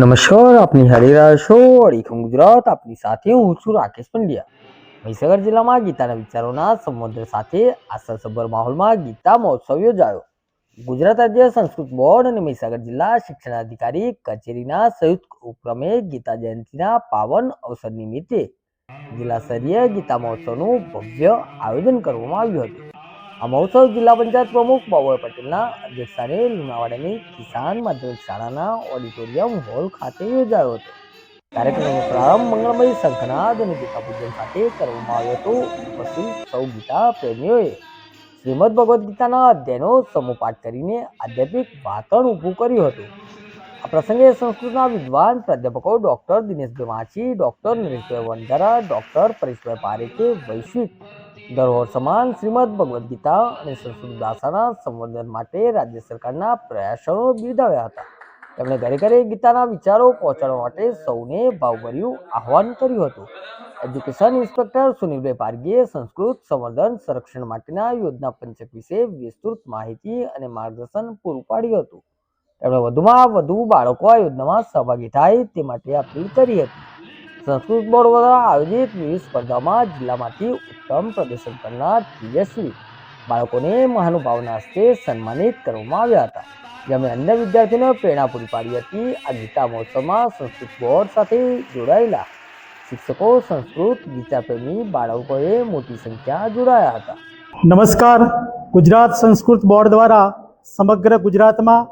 નમસ્કાર, આપની હારી છો અડીખમ ગુજરાત, આપની સાથે હું છું રાકેશ પંડ્યા. મહીસાગર જિલ્લામાં ગીતાના વિચારોના સંવર્ધન સાથે આસરસભર માહોલમાં ગીતા મહોત્સવ યોજાયો. ગુજરાત રાજ્ય સંસ્કૃત બોર્ડ અને મહીસાગર જિલ્લા શિક્ષણાધિકારી કચેરીના સંયુક્ત ઉપક્રમે ગીતા જયંતિના પાવન અવસર નિમિત્તે જિલ્લા સ્તરીય ગીતા મહોત્સવનું ભવ્ય આયોજન કરવામાં આવ્યું હતું. આ જિલ્લા પંચાયત પ્રમુખ બાબુભાઈ પટેલના અધ્યક્ષસ્થાને લુણાવાડાની કિસાન માધ્યમિક શાળાના ઓડિટોરિયમ હોલ ખાતે યોજાયો હતો. કાર્યક્રમનો પ્રારંભ મંગળમય શંખનાદ અને ગીતા પૂજન સાથે કરવામાં આવ્યો હતો. ઉપસ્થિત સૌ ગીતા પ્રેમીઓએ શ્રીમદ ભગવદ્ ગીતાના અધ્યયનો સમૂહપાઠ કરીને આધ્યાત્મિક વાતાવરણ ઊભું કર્યું હતું. આ પ્રસંગે સંસ્કૃતના વિદ્વાન પ્રાધ્યાપકો doctor Dineshbhai Machhi doctor Nareshbhai Vanjara doctor Pareshbhai પારેખે વૈશ્વિક ધરોહર સમાન શ્રીમદ ભગવદ્ ગીતા અને સંસ્કૃત ભાષાના સંવર્ધન માટે રાજ્ય સરકારના પ્રયાસોનો બિરદાવ્યા હતા. તેમણે ઘરે ઘરે ગીતાના વિચારો પહોંચાડવા માટે સૌને ભાવભર્યું આહવાન કર્યું હતું. એજ્યુકેશન ઇન્સ્પેક્ટર સુનિલભાઈ પારગીએ સંસ્કૃત સંવર્ધન સંરક્ષણ માટેના યોજના પંચક વિશે વિસ્તૃત માહિતી અને માર્ગદર્શન પૂરું પાડ્યું હતું. તેમણે વધુમાં વધુ બાળકો આ યોજનામાં સહભાગી થાય તે માટે અપીલ કરી હતી. સંસ્કૃત બોર્ડ દ્વારા આયોજિત વિવિધ સ્પર્ધામાં જિલ્લામાંથી ઉત્તમ પ્રદર્શન કરનાર તેજસ્વી બાળકોને મહાનુભાવના હસ્તે સન્માનિત કરવામાં આવ્યા હતા. જેમણે અન્ય વિદ્યાર્થીઓને પ્રેરણા પૂરી પાડી હતી. આ ગીતા મહોત્સવમાં સંસ્કૃત બોર્ડ સાથે જોડાયેલા શિક્ષકો, સંસ્કૃત ગીતાપ્રેમી બાળકોએ મોટી સંખ્યા જોડાયા હતા. નમસ્કાર. ગુજરાત સંસ્કૃત બોર્ડ દ્વારા સમગ્ર ગુજરાતમાં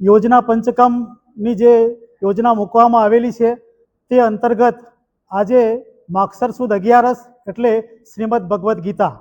યોજના પંચકમની જે યોજના મૂકવામાં આવેલી છે તે અંતર્ગત આજે માક્ષર સુદ અગિયારસ એટલે શ્રીમદ ભગવદ્ ગીતા.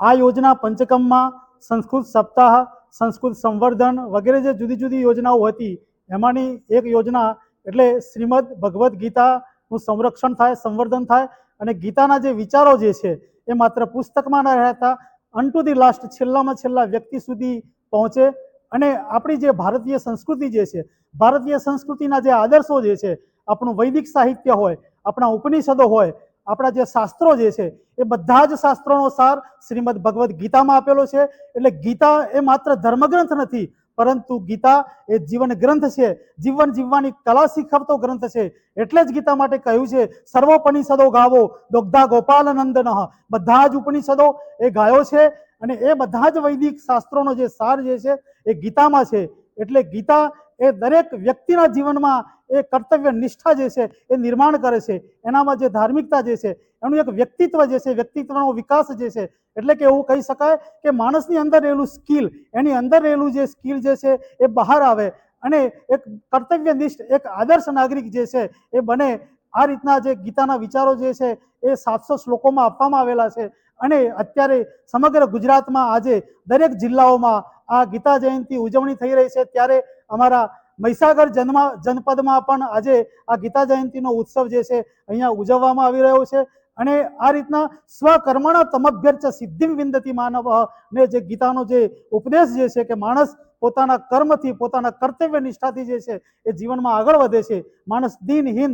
આ યોજના પંચકમમાં સંસ્કૃત સપ્તાહ, સંસ્કૃત સંવર્ધન વગેરે જે જુદી જુદી યોજનાઓ હતી, એમાંની એક યોજના એટલે શ્રીમદ ભગવદ્ ગીતાનું સંરક્ષણ થાય, સંવર્ધન થાય અને ગીતાના જે વિચારો જે છે, એ માત્ર પુસ્તકમાં ન રહેતા અન ટુ ધી લાસ્ટ છેલ્લામાં છેલ્લા વ્યક્તિ સુધી પહોંચે. અને આપણી જે ભારતીય સંસ્કૃતિ જે છે, ભારતીય સંસ્કૃતિના જે આદર્શો જે છે આપણું વૈદિક સાહિત્ય હોય, આપણા ઉપનિષદો હોય, આપણા જે શાસ્ત્રો જે છે, એ બધા જ શાસ્ત્રોનો સાર શ્રીમદ ભગવદ્ ગીતામાં આપેલો છે. એટલે ગીતા એ માત્ર ધર્મગ્રંથ નથી, પરંતુ ગીતા એ જીવન ગ્રંથ છે. જીવન જીવવાની કલા શીખવતો ગ્રંથ છે. એટલે જ ગીતા માટે કહ્યું છે, સર્વોપનિષદો ગાવો, દોગ્ધા ગોપાલનંદન. બધા જ ઉપનિષદો એ ગાયો છે અને એ બધા જ વૈદિક શાસ્ત્રોનો જે સાર જે છે, એ ગીતામાં છે. એટલે ગીતા એ દરેક વ્યક્તિના જીવનમાં એ કર્તવ્ય નિષ્ઠા જે છે એ નિર્માણ કરે છે. એનામાં જે ધાર્મિકતા જે છે, એનું એક વ્યક્તિત્વ જે છે, વ્યક્તિત્વનો વિકાસ જે છે, એટલે કે એવું કહી શકાય કે માણસની અંદર રહેલું સ્કિલ, એની અંદર રહેલું જે સ્કિલ જે છે એ બહાર આવે અને એક કર્તવ્યનિષ્ઠ એક આદર્શ નાગરિક જે છે એ બને. આ રીતના જે ગીતાના વિચારો જે છે એ સાતસો શ્લોકોમાં આપવામાં આવેલા છે અને અત્યારે સમગ્ર ગુજરાતમાં આજે દરેક જિલ્લાઓમાં આ ગીતા જયંતિ ઉજવણી થઈ રહી છે ત્યારે અમારા મહીસાગર જન્મા જનપદમાં પણ આજે આ ગીતા જયંતિનો ઉત્સવ જે છે અહીંયા ઉજવવામાં આવી રહ્યો છે. અને આ રીતના સ્વકર્મણા તમભ્યર્ચ સિદ્ધિમ વિંદતી માનવ ને જે ગીતાનો જે ઉપદેશ જે છે કે માણસ પોતાના કર્મથી, પોતાના કર્તવ્ય નિષ્ઠાથી જે છે એ જીવનમાં આગળ વધે છે. માણસ દિનહીન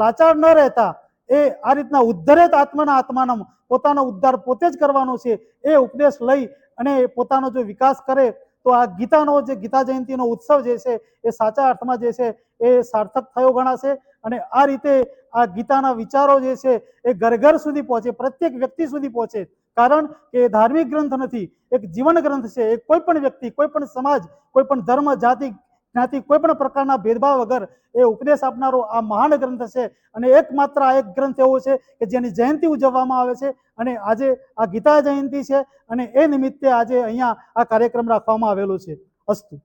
લાચાર ન રહેતા, એ આ રીતના ઉદ્ધરેત આત્માના આત્માનમ પોતાનો ઉદ્ધાર પોતે જ કરવાનો છે એ ઉપદેશ લઈ અને પોતાનો જો વિકાસ કરે, તો આ ગીતાનો જે ગીતા જયંતિનો ઉત્સવ જે છે, એ સાચા અર્થમાં જે છે, એ સાર્થક થયો ગણાશે. અને આ રીતે આ ગીતાના વિચારો જે છે, એ ઘર ઘર સુધી પહોંચે, પ્રત્યેક વ્યક્તિ સુધી પહોંચે. કારણ કે એ ધાર્મિક ગ્રંથ નથી, એક જીવન ગ્રંથ છે. એ કોઈ પણ વ્યક્તિ, કોઈ પણ સમાજ, કોઈ પણ ધર્મ, જાતિ જ્ઞાતિ કોઈ પણ પ્રકારના ભેદભાવ વગર એ ઉપદેશ આપનારો આ મહાન ગ્રંથ છે અને એકમાત્ર આ એક ગ્રંથ એવો છે કે જેની જયંતિ ઉજવવામાં આવે છે અને આજે આ ગીતા જયંતિ છે અને એ નિમિત્તે આજે અહીંયા આ કાર્યક્રમ રાખવામાં આવેલો છે. અસ્તુ.